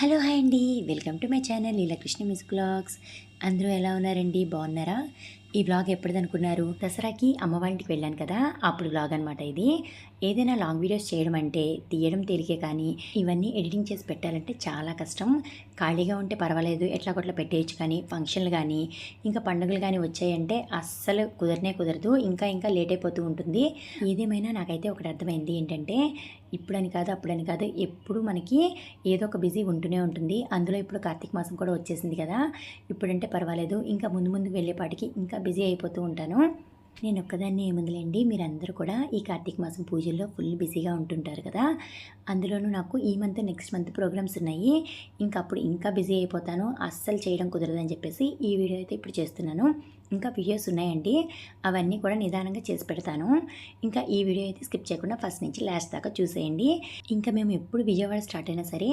Hello hi అండి. Welcome to my channel Leelakrishna music vlogs. అందరూ ఎలా ఉన్నారండి? బాగున్నారా? ఈ బ్లాగ్ ఎప్పటిదనుకున్నారు దసరాకి అమ్మ వాళ్ళ ఇంటికి వెళ్ళాను కదా అప్పుడు బ్లాగ్ అనమాట ఇది. ఏదైనా లాంగ్ వీడియోస్ చేయడం అంటే తీయడం తేలికే కానీ ఇవన్నీ ఎడిటింగ్ చేసి పెట్టాలంటే చాలా కష్టం. ఖాళీగా ఉంటే పర్వాలేదు ఎట్లా కొట్లా పెట్టేయచ్చు కానీ ఫంక్షన్లు కానీ ఇంకా పండుగలు కానీ వచ్చాయంటే అస్సలు కుదరనే కుదరదు ఇంకా ఇంకా లేట్ అయిపోతూ ఉంటుంది. ఏదేమైనా నాకైతే ఒకటి అర్థమైంది ఏంటంటే ఇప్పుడని కాదు అప్పుడని కాదు ఎప్పుడు మనకి ఏదో ఒక బిజీ ఉంటూనే ఉంటుంది. అందులో ఇప్పుడు కార్తీక మాసం కూడా వచ్చేసింది కదా ఇప్పుడంటే పర్వాలేదు. ఇంకా ముందు ముందు వెళ్ళేపాటికి ఇంకా బిజీ అయిపోతూ ఉంటాను. నేను ఒక్కదాన్ని ఏముందిలేండి. మీరందరూ కూడా ఈ కార్తీక మాసం పూజల్లో ఫుల్ బిజీగా ఉంటుంటారు కదా. అందులోనూ నాకు ఈ మంత్ నెక్స్ట్ మంత్ ప్రోగ్రామ్స్ ఉన్నాయి. ఇంకా అప్పుడు ఇంకా బిజీ అయిపోతాను. అస్సలు చేయడం కుదరదని చెప్పేసి ఈ వీడియో అయితే ఇప్పుడు చేస్తున్నాను. ఇంకా వీడియోస్ ఉన్నాయండి. అవన్నీ కూడా నిదానంగా చేసి పెడతాను. ఇంకా ఈ వీడియో అయితే స్కిప్ చేయకుండా ఫస్ట్ నుంచి లాస్ట్ దాకా చూసేయండి. ఇంకా మేము ఎప్పుడు విజయవాడ స్టార్ట్ అయినా సరే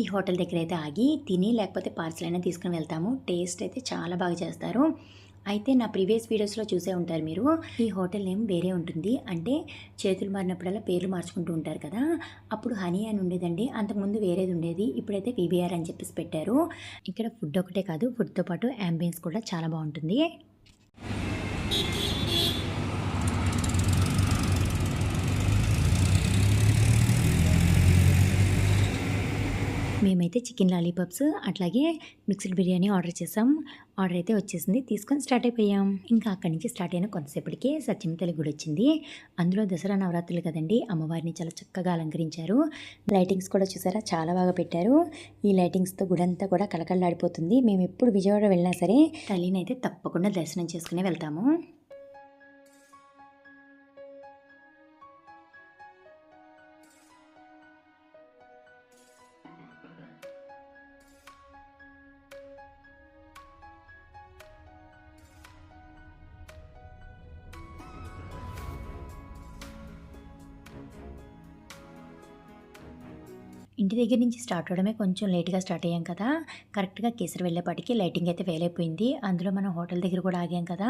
ఈ హోటల్ దగ్గర అయితే ఆగి తిని లేకపోతే పార్సల్ అయినా తీసుకుని వెళ్తాము. టేస్ట్ అయితే చాలా బాగా చేస్తారు. అయితే నా ప్రీవియస్ వీడియోస్లో చూసే ఉంటారు మీరు. ఈ హోటల్ నేమ్ వేరే ఉంటుంది. అంటే చేతులు మారినప్పుడల్లా పేర్లు మార్చుకుంటూ ఉంటారు కదా. అప్పుడు హనీ అని ఉండేదండి. అంతకుముందు వేరేది ఉండేది. ఇప్పుడైతే పీబీఆర్ అని చెప్పేసి పెట్టారు. ఇక్కడ ఫుడ్ ఒకటే కాదు ఫుడ్తో పాటు అంబియన్స్ కూడా చాలా బాగుంటుంది. మేమైతే చికెన్ లాలీపాప్స్ అట్లాగే మిక్స్డ్ బిర్యానీ ఆర్డర్ చేసాం. ఆర్డర్ అయితే వచ్చేసింది. తీసుకొని స్టార్ట్ అయిపోయాం. ఇంకా అక్కడి నుంచి స్టార్ట్ అయిన కొంతసేపటికి సత్యమతల్లి గుడి వచ్చింది. అందులో దసరా నవరాత్రులు కదండి అమ్మవారిని చాలా చక్కగా అలంకరించారు. లైటింగ్స్ కూడా చూసారా? చాలా బాగా పెట్టారు. ఈ లైటింగ్స్తో గుడంతా కూడా కలకల్లాడిపోతుంది మేము ఎప్పుడు విజయవాడ వెళ్ళినా సరే తల్లిని అయితే తప్పకుండా దర్శనం చేసుకునే వెళ్తాము. ఇంటి దగ్గర నుంచి స్టార్ట్ అవడమే కొంచెం లేట్గా స్టార్ట్ అయ్యాం కదా. కరెక్ట్గా కేసరి వెళ్ళేపాటికి లైటింగ్ అయితే వేలైపోయింది. అందులో మనం హోటల్ దగ్గర కూడా ఆగాం కదా.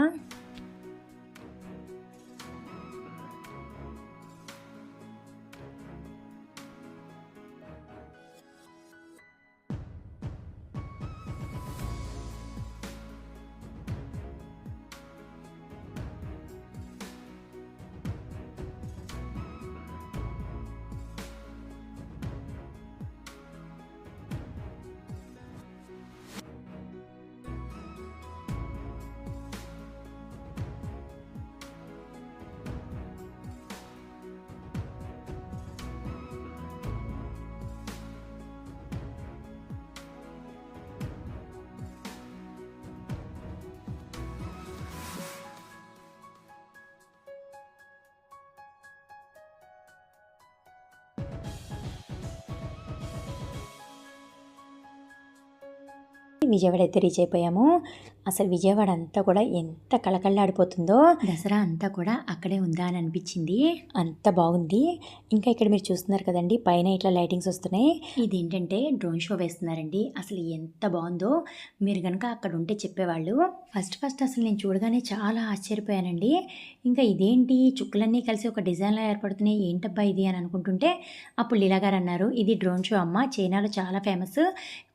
విజయవాడ అయితే రీచ్ అయిపోయాము. అసలు విజయవాడ అంతా కూడా ఎంత కళకళలాడిపోతుందో. దసరా అంతా కూడా అక్కడే ఉందా అని అనిపించింది. అంత బాగుంది. ఇంకా ఇక్కడ మీరు చూస్తున్నారు కదండి పైన ఇట్లా లైటింగ్స్ వస్తున్నాయి. ఇదేంటంటే డ్రోన్ షో వేస్తున్నారండి. అసలు ఎంత బాగుందో. మీరు కనుక అక్కడ ఉంటే చెప్పేవాళ్ళు. ఫస్ట్ ఫస్ట్ అసలు నేను చూడగానే చాలా ఆశ్చర్యపోయానండి. ఇంకా ఇదేంటి? చుక్కలన్నీ కలిసి ఒక డిజైన్లా ఏర్పడుతున్నాయి. ఏంటబ్బా ఇది అని అనుకుంటుంటే అప్పుడు లీలా గారు అన్నారు ఇది డ్రోన్ షో అమ్మ. చైనాలో చాలా ఫేమస్.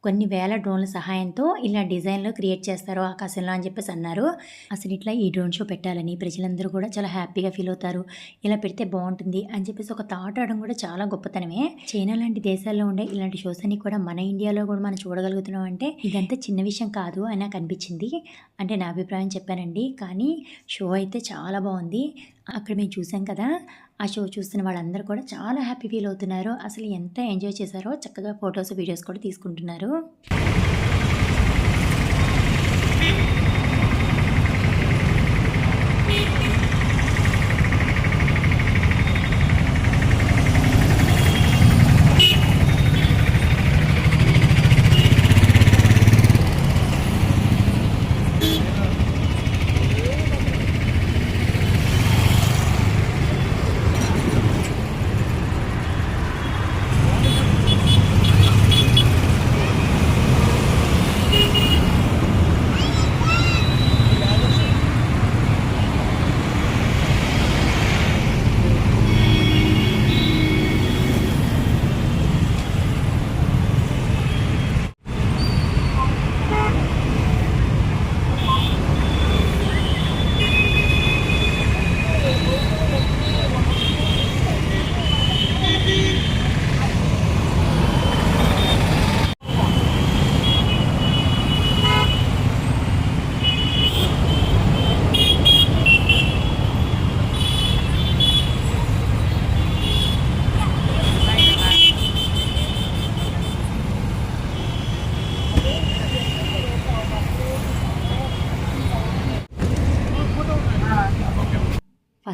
కొన్ని వేల డ్రోన్ల సహాయంతో ఇలా డిజైన్లో క్రియేట్ చేస్తారు ఆకాశంలో అని చెప్పేసి అన్నారు. అసలు ఇట్లా ఈ డ్రోన్ షో పెట్టాలని ప్రజలందరూ కూడా చాలా హ్యాపీగా ఫీల్ అవుతారు. ఇలా పెడితే బాగుంటుంది అని చెప్పేసి ఒక థాట్ అవడం కూడా చాలా గొప్పతనమే. చైనా లాంటి దేశాల్లో ఉండే ఇలాంటి షోస్ అన్ని కూడా మన ఇండియాలో కూడా మనం చూడగలుగుతున్నాం అంటే ఇదంతా చిన్న విషయం కాదు అని నాకు అనిపించింది. అంటే నా అభిప్రాయం చెప్పానండి. కానీ షో అయితే చాలా బాగుంది. అక్కడ మేము చూసాం కదా ఆ షో చూస్తున్న వాళ్ళందరూ కూడా చాలా హ్యాపీ ఫీల్ అవుతున్నారు. అసలు ఎంత ఎంజాయ్ చేశారో చక్కగా ఫొటోస్ వీడియోస్ కూడా తీసుకుంటున్నారు.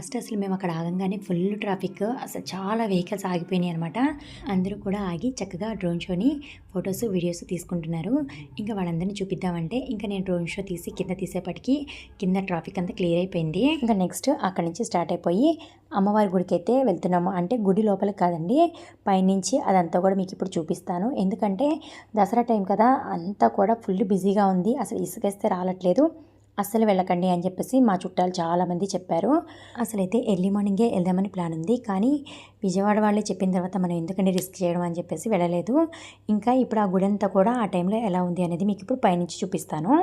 లాస్ట్ అసలు మేము అక్కడ ఆగంగానే ఫుల్ ట్రాఫిక్. అసలు చాలా వెహికల్స్ ఆగిపోయినాయి అనమాట అందరూ కూడా ఆగి చక్కగా డ్రోన్ షోని ఫొటోస్ వీడియోస్ తీసుకుంటున్నారు. ఇంకా వాళ్ళందరినీ చూపిద్దామంటే ఇంకా నేను డ్రోన్ షో తీసి కింద తీసేపటికి కింద ట్రాఫిక్ అంతా క్లియర్ అయిపోయింది. ఇంకా నెక్స్ట్ అక్కడి నుంచి స్టార్ట్ అయిపోయి అమ్మవారి గుడికి అయితే వెళ్తున్నాము. అంటే గుడి లోపల కాదండి పైనుంచి అదంతా కూడా మీకు ఇప్పుడు చూపిస్తాను. ఎందుకంటే దసరా టైం కదా అంతా కూడా ఫుల్ బిజీగా ఉంది. అసలు ఇసుకేస్తే రావట్లేదు. అస్సలు వెళ్ళకండి అని చెప్పేసి మా చుట్టాలు చాలామంది చెప్పారు. అసలైతే ఎర్లీ మార్నింగే వెళ్దామని ప్లాన్ ఉంది. కానీ విజయవాడ వాళ్ళే చెప్పిన తర్వాత మనం ఎందుకంటే రిస్క్ చేయడం అని చెప్పేసి వెళ్ళలేదు. ఇంకా ఇప్పుడు ఆ గుడి అంతా కూడా ఆ టైంలో ఎలా ఉంది అనేది మీకు ఇప్పుడు పైనుంచి చూపిస్తాను.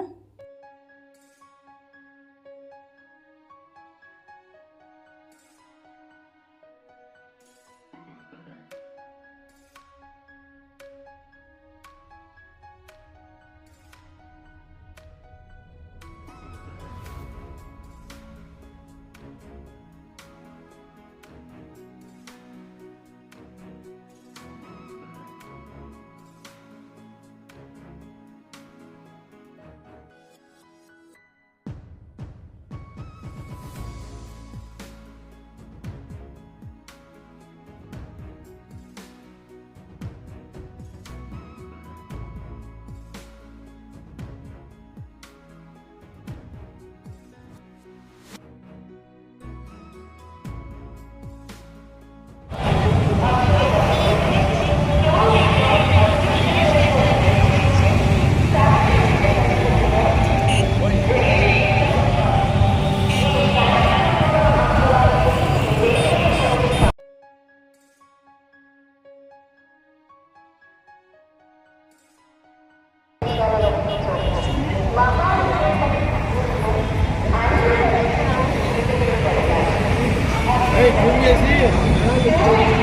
చూసారా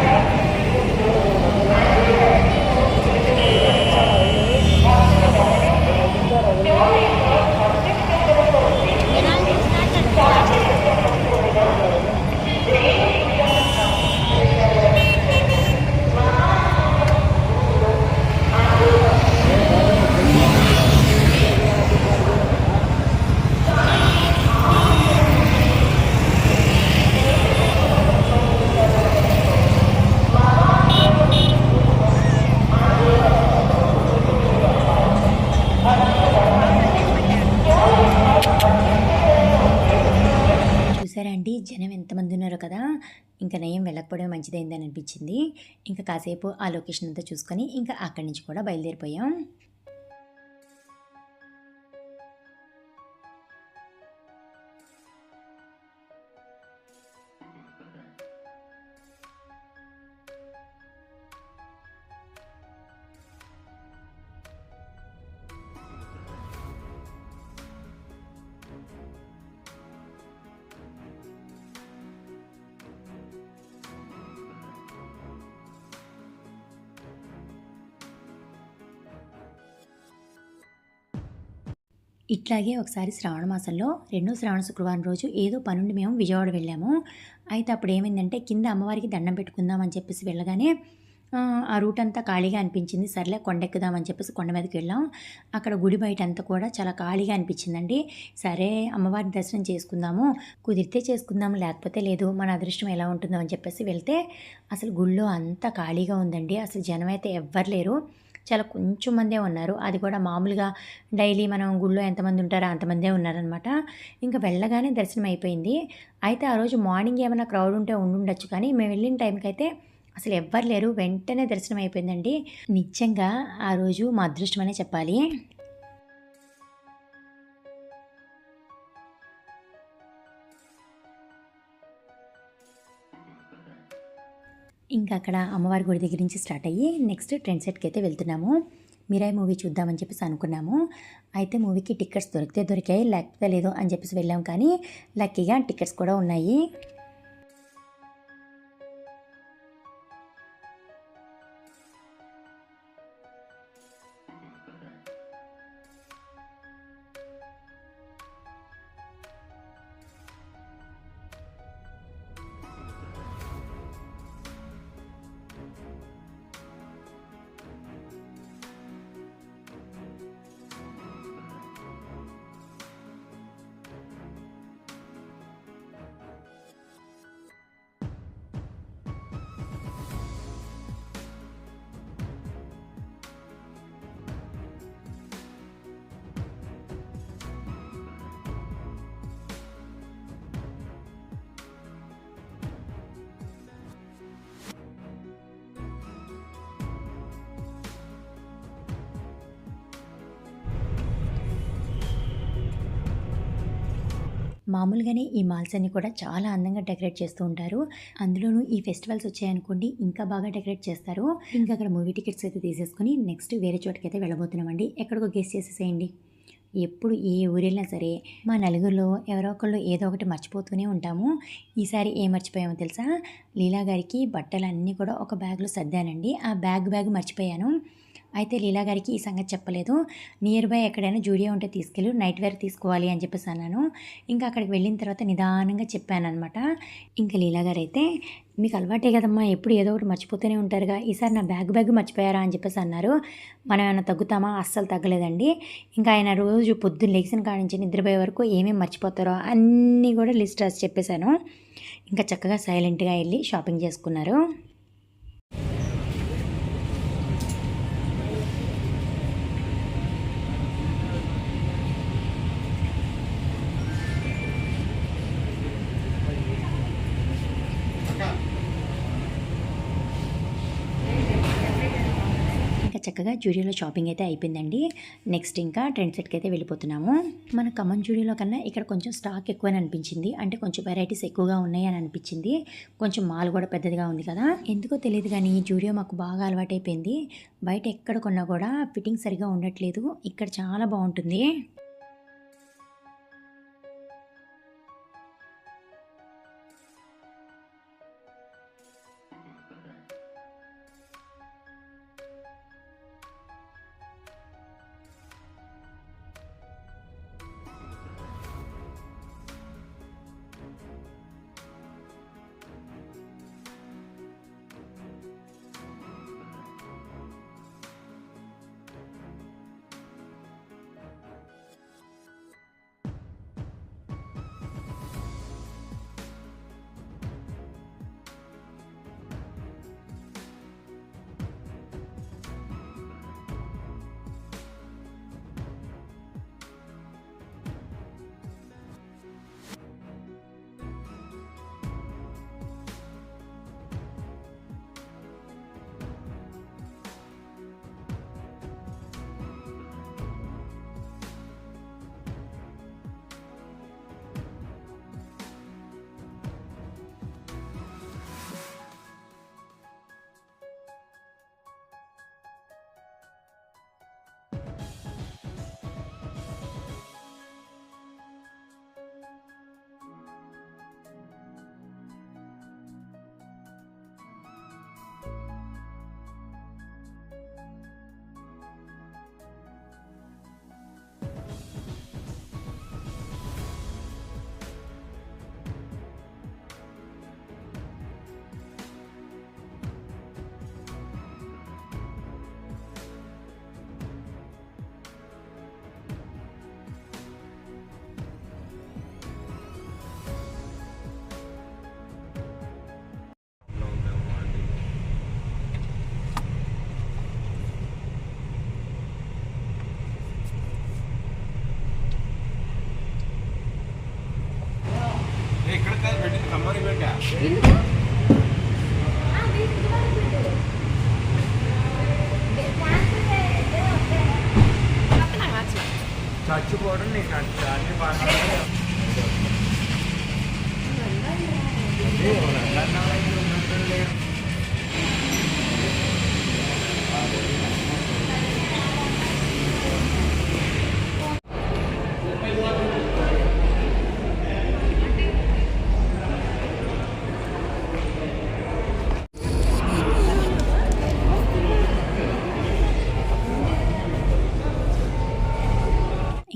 ఇంకా నయం వెళ్ళకపోవడం మంచిదైంది అని అనిపించింది. ఇంకా కాసేపు ఆ లొకేషన్ అంతా చూసుకొని ఇంకా అక్కడి నుంచి కూడా బయలుదేరిపోయాం. ఇట్లాగే ఒకసారి శ్రావణ మాసంలో రెండో శ్రావణ శుక్రవారం రోజు ఏదో పనుండి మేము విజయవాడ వెళ్ళాము. అయితే అప్పుడు ఏమైందంటే కింద అమ్మవారికి దండం పెట్టుకుందాం అని చెప్పేసి వెళ్ళగానే ఆ, రూట్ అంతా ఖాళీగా అనిపించింది. సర్లే కొండెక్కుదామని చెప్పేసి కొండ మీదకి వెళ్ళాం. అక్కడ గుడి బయట అంతా కూడా చాలా ఖాళీగా అనిపించిందండి. సరే అమ్మవారి దర్శనం చేసుకుందాము. కుదిరితే చేసుకుందాము లేకపోతే లేదు మన అదృష్టం ఎలా ఉంటుందో అని చెప్పేసి వెళ్తే అసలు గుళ్ళో అంతా ఖాళీగా ఉందండి. అసలు జనం అయితే ఎవ్వరు లేరు. చాలా కొంచెం మందే ఉన్నారు. అది కూడా మామూలుగా డైలీ మనం గుళ్ళో ఎంతమంది ఉంటారో అంతమందే ఉన్నారనమాట ఇంకా వెళ్ళగానే దర్శనం అయిపోయింది. అయితే ఆ రోజు మార్నింగ్ ఏమైనా క్రౌడ్ ఉంటే ఉండుండొచ్చు కానీ మేము వెళ్ళిన టైంకి అయితే అసలు ఎవ్వరు లేరు. వెంటనే దర్శనం అయిపోయిందండి. నిజంగా ఆ రోజు మా అదృష్టం అనే చెప్పాలి. ఇంకా అక్కడ అమ్మవారి గుడి దగ్గర నుంచి స్టార్ట్ అయ్యి నెక్స్ట్ ట్రెండ్ సెట్కి అయితే వెళ్తున్నాము. మీరాయి మూవీ చూద్దామని చెప్పేసి అనుకున్నాము. అయితే మూవీకి టికెట్స్ దొరికితే దొరికాయి లేకపోతే లేదు అని చెప్పేసి వెళ్ళాం కానీ లక్కీగా టికెట్స్ కూడా ఉన్నాయి. మామూలుగానే ఈ మాల్స్ అన్ని కూడా చాలా అందంగా డెకరేట్ చేస్తూ ఉంటారు. అందులోనూ ఈ ఫెస్టివల్స్ వచ్చాయనుకోండి ఇంకా బాగా డెకరేట్ చేస్తారు. ఇంకా అక్కడ మూవీ టికెట్స్ అయితే తీసేసుకుని నెక్స్ట్ వేరే చోటుకైతే వెళ్ళబోతున్నామండి. ఎక్కడికో గెస్ట్ చేసేసేయండి. ఎప్పుడు ఏ ఊరెళ్ళినా సరే మా నలుగురిలో ఎవరో ఒకళ్ళు ఏదో ఒకటి మర్చిపోతూనే ఉంటాము. ఈసారి ఏం మర్చిపోయామో తెలుసా? లీలా గారికి బట్టలు అన్నీ కూడా ఒక బ్యాగ్లో సర్దానండి. ఆ బ్యాగ్ బ్యాగ్ మర్చిపోయాను. అయితే లీలా గారికి ఈ సంగతి చెప్పలేదు. నియర్ బై ఎక్కడైనా జూడియో ఉంటే తీసుకెళ్ళు నైట్ వేర్ తీసుకోవాలి అని చెప్పేసి అన్నాను. ఇంకా అక్కడికి వెళ్ళిన తర్వాత నిదానంగా చెప్పాను అనమాట ఇంకా లీలా గారు అయితే మీకు అలవాటే కదమ్మా ఎప్పుడు ఏదో ఒకటి మర్చిపోతూనే ఉంటారుగా. ఈసారి నా బ్యాగ్ బ్యాగ్ మర్చిపోయారా? అని చెప్పేసి అన్నారు. మనం ఏమైనా తగ్గుతామా? అస్సలు తగ్గలేదండి. ఇంకా ఆయన రోజు పొద్దున్న లెగిసిన కాడి నుంచి నిద్రపోయే వరకు ఏమేమి మర్చిపోతారో అన్నీ కూడా లిస్ట్ రాసి చెప్పేశాను. ఇంకా చక్కగా సైలెంట్గా వెళ్ళి షాపింగ్ చేసుకున్నారు. చక్కగా జూడియోలో షాపింగ్ అయితే అయిపోయిందండి. నెక్స్ట్ ఇంకా ట్రెండ్ సెట్కి అయితే వెళ్ళిపోతున్నాము. మన ఖమ్మం జూడియోలో కన్నా ఇక్కడ కొంచెం స్టాక్ ఎక్కువ అనిపించింది. అంటే కొంచెం వెరైటీస్ ఎక్కువగా ఉన్నాయి అని అనిపించింది. కొంచెం మాల్ కూడా పెద్దదిగా ఉంది కదా. ఎందుకో తెలియదు కానీ ఈ జూడియో మాకు బాగా అలవాటైపోయింది. బయట ఎక్కడ కొన్నా కూడా ఫిట్టింగ్ సరిగా ఉండట్లేదు. ఇక్కడ చాలా బాగుంటుంది.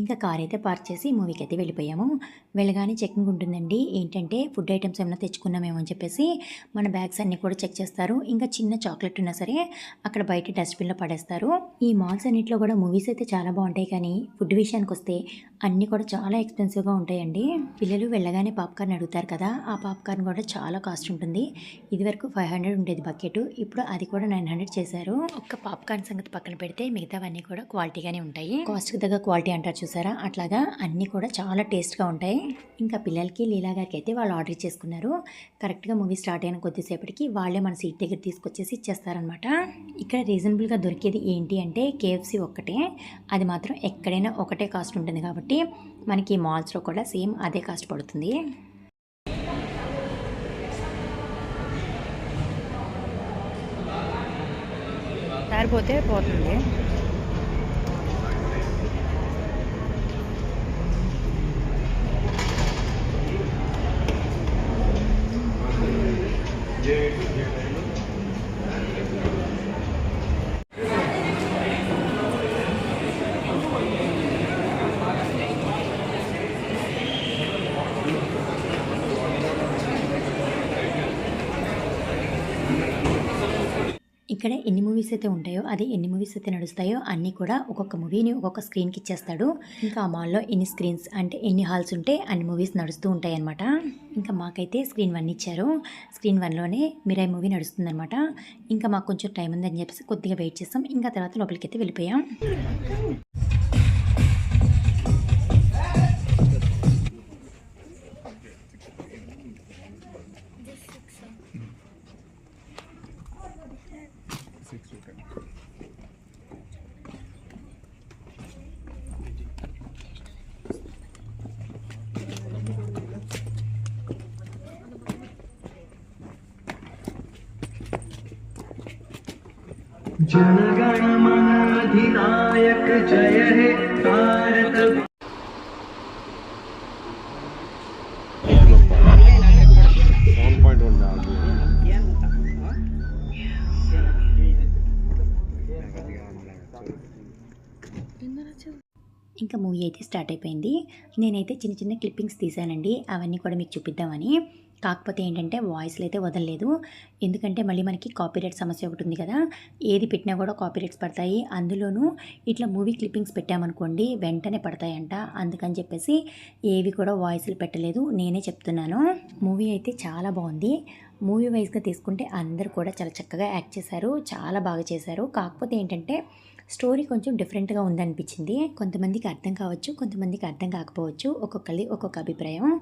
ఇంకా కార్ అయితే పార్క్ చేసి మూవీకి అయితే వెళ్ళిపోయాము. వెళ్ళగానే చెకింగ్ ఉంటుందండి. ఏంటంటే ఫుడ్ ఐటమ్స్ ఏమైనా తెచ్చుకున్నామేమో అని చెప్పేసి మన బ్యాగ్స్ అన్నీ కూడా చెక్ చేస్తారు. ఇంకా చిన్న చాక్లెట్ ఉన్నా సరే అక్కడ బయట డస్ట్బిన్లో పడేస్తారు. ఈ మాల్స్ అన్నింటిలో కూడా మూవీస్ అయితే చాలా బాగుంటాయి. కానీ ఫుడ్ విషయానికి వస్తే అన్నీ కూడా చాలా ఎక్స్పెన్సివ్గా ఉంటాయండి. పిల్లలు వెళ్ళగానే పాప్కార్న్ అడుగుతారు కదా ఆ పాప్కార్న్ కూడా చాలా కాస్ట్ ఉంటుంది. ఇదివరకు ఫైవ్ హండ్రెడ్ ఉండేది బకెట్ ఇప్పుడు అది కూడా నైన్ హండ్రెడ్ చేశారు. ఒక్క పాప్కార్న్ సంగతి పక్కన పెడితే మిగతావన్నీ కూడా క్వాలిటీగానే ఉంటాయి. కాస్ట్కి తగ్గ క్వాలిటీ అంటారు చూసారు? చూసారా? అట్లాగా అన్నీ కూడా చాలా టేస్ట్గా ఉంటాయి. ఇంకా పిల్లలకి లీలా గారికి అయితే వాళ్ళు ఆర్డర్ చేసుకున్నారు. కరెక్ట్గా మూవీ స్టార్ట్ అయిన కొద్దిసేపటికి వాళ్ళే మన సీట్ దగ్గర తీసుకొచ్చేసి ఇచ్చేస్తారనమాట ఇక్కడ రీజనబుల్గా దొరికేది ఏంటి అంటే కేఎఫ్సి ఒక్కటే. అది మాత్రం ఎక్కడైనా ఒకటే కాస్ట్ ఉంటుంది కాబట్టి మనకి మాల్స్లో కూడా సేమ్ అదే కాస్ట్ పడుతుంది. సారిపోతే పోతుంది. Yay. ఇక్కడ ఎన్ని మూవీస్ అయితే ఉంటాయో అదే ఎన్ని మూవీస్ అయితే నడుస్తాయో అన్నీ కూడా ఒక్కొక్క మూవీని ఒక్కొక్క స్క్రీన్కి ఇచ్చేస్తాడు. ఇంకా ఆ మాల్లో ఎన్ని స్క్రీన్స్ అంటే ఎన్ని హాల్స్ ఉంటే అన్ని మూవీస్ నడుస్తూ ఉంటాయి అనమాట ఇంకా మాకైతే స్క్రీన్ వన్ ఇచ్చారు. స్క్రీన్ వన్లోనే మిరాయి మూవీ నడుస్తుందనమాట ఇంకా మాకు కొంచెం టైం ఉందని చెప్పేసి కొద్దిగా వెయిట్ చేస్తాం. ఇంకా తర్వాత లోపలికి అయితే వెళ్ళిపోయాం. जनगण मन अधिनायक जय हे भारत స్టార్ట్ అయిపోయింది. నేనైతే చిన్న చిన్న క్లిప్పింగ్స్ తీసానండి అవన్నీ కూడా మీకు చూపిద్దామని. కాకపోతే ఏంటంటే వాయిస్లు అయితే వదలలేదు. ఎందుకంటే మళ్ళీ మనకి కాపీరైట్ సమస్య ఒకటి ఉంది కదా. ఏది పెట్టినా కూడా కాపీరైట్స్ పడతాయి. అందులోనూ ఇట్లా మూవీ క్లిప్పింగ్స్ పెట్టామనుకోండి వెంటనే పడతాయంట. అందుకని చెప్పేసి ఏవి కూడా వాయిస్లు పెట్టలేదు. నేనే చెప్తున్నాను. మూవీ అయితే చాలా బాగుంది. మూవీ వైజ్గా తీసుకుంటే అందరూ కూడా చాలా చక్కగా యాక్ట్ చేశారు. చాలా బాగా చేశారు. కాకపోతే ఏంటంటే స్టోరీ కొంచెం డిఫరెంట్గా ఉందనిపించింది. కొంతమందికి అర్థం కావచ్చు కొంతమందికి అర్థం కాకపోవచ్చు. ఒక్కొక్కరి ఒక్కొక్క అభిప్రాయం.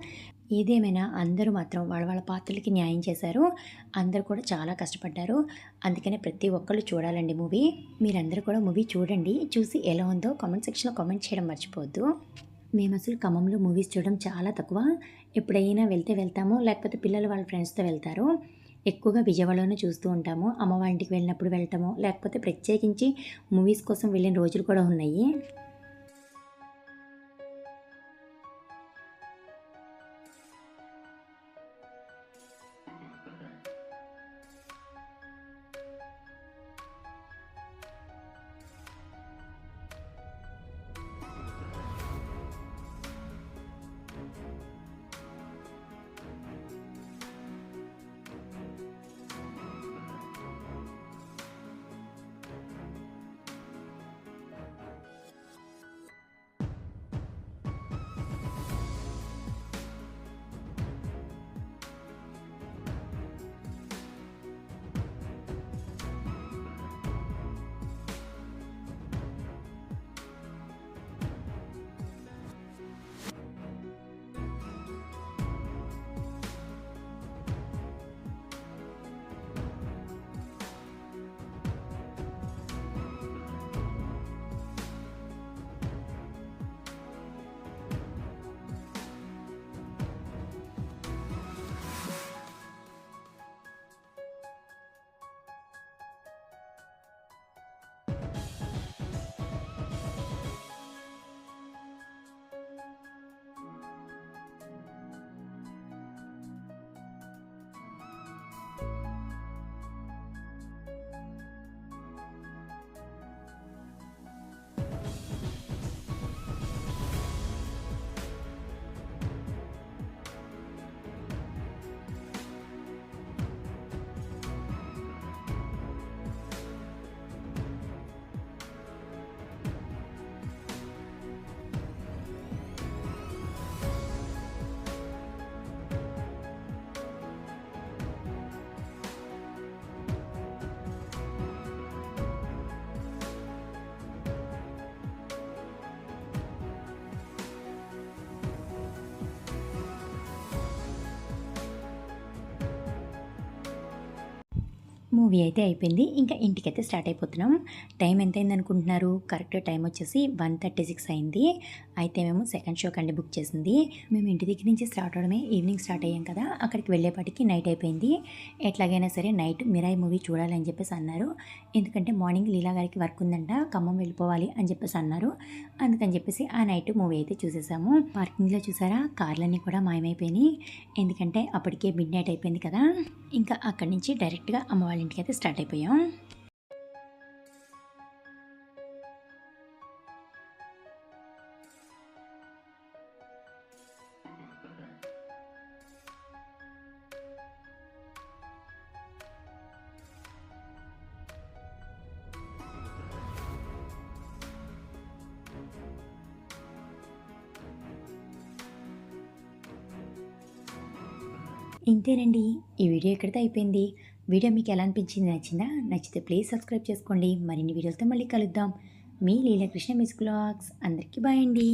ఏదేమైనా అందరూ మాత్రం వాళ్ళ వాళ్ళ పాత్రలకి న్యాయం చేశారు. అందరూ కూడా చాలా కష్టపడ్డారు. అందుకనే ప్రతి ఒక్కళ్ళు చూడాలండి మూవీ. మీరందరూ కూడా మూవీ చూడండి. చూసి ఎలా ఉందో కామెంట్ సెక్షన్లో కామెంట్ చేయడం మర్చిపోవద్దు. మేము అసలు ఖమ్మంలో మూవీస్ చూడడం చాలా తక్కువ. ఎప్పుడైనా వెళ్తే వెళ్తాము లేకపోతే పిల్లలు వాళ్ళ ఫ్రెండ్స్తో వెళ్తారు. ఎక్కువగా విజయవాడలోనే చూస్తూ ఉంటాము. అమ్మ వాళ్ళ ఇంటికి వెళ్ళినప్పుడు వెళ్ళటము లేకపోతే ప్రత్యేకించి మూవీస్ కోసం వెళ్ళిన రోజులు కూడా ఉన్నాయి. మూవీ అయితే అయిపోయింది. ఇంకా ఇంటికి అయితే స్టార్ట్ అయిపోతున్నాం. టైం ఎంత అయింది అనుకుంటున్నారు కరెక్ట్ టైం వచ్చేసి వన్ థర్టీ సిక్స్ అయింది. అయితే మేము సెకండ్ షో కండి బుక్ చేసింది. మేము ఇంటి దగ్గర నుంచి స్టార్ట్ అవడమే. ఈవినింగ్ స్టార్ట్ అయ్యాం కదా. అక్కడికి వెళ్ళేపాటికి నైట్ అయిపోయింది. ఎట్లాగైనా సరే నైట్ మిరాయి మూవీ చూడాలని చెప్పేసి అన్నారు. ఎందుకంటే మార్నింగ్ లీలా గారికి వర్క్ ఉందంట. ఖమ్మం వెళ్ళిపోవాలి అని చెప్పేసి అన్నారు. అందుకని చెప్పేసి ఆ నైట్ మూవీ అయితే చూసేసాము. పార్కింగ్లో చూసారా? కార్లన్నీ కూడా మాయమైపోయినాయి. ఎందుకంటే అప్పటికే మిడ్ నైట్ అయిపోయింది కదా. ఇంకా అక్కడి నుంచి డైరెక్ట్గా అమ్మ వాళ్ళ ఇంటికి అయితే స్టార్ట్ అయిపోయాం. ఇంతేనండి ఈ వీడియో ఇక్కడితో అయిపోయింది. వీడియో మీకు ఎలా అనిపించింది నచ్చిందా? నచ్చితే ప్లీజ్ సబ్స్క్రైబ్ చేసుకోండి. మరిన్ని వీడియోలతో మళ్ళీ కలుద్దాం. మీ లీలాకృష్ణ మిస్ బ్లాగ్స్. అందరికీ బాయ్ అండి.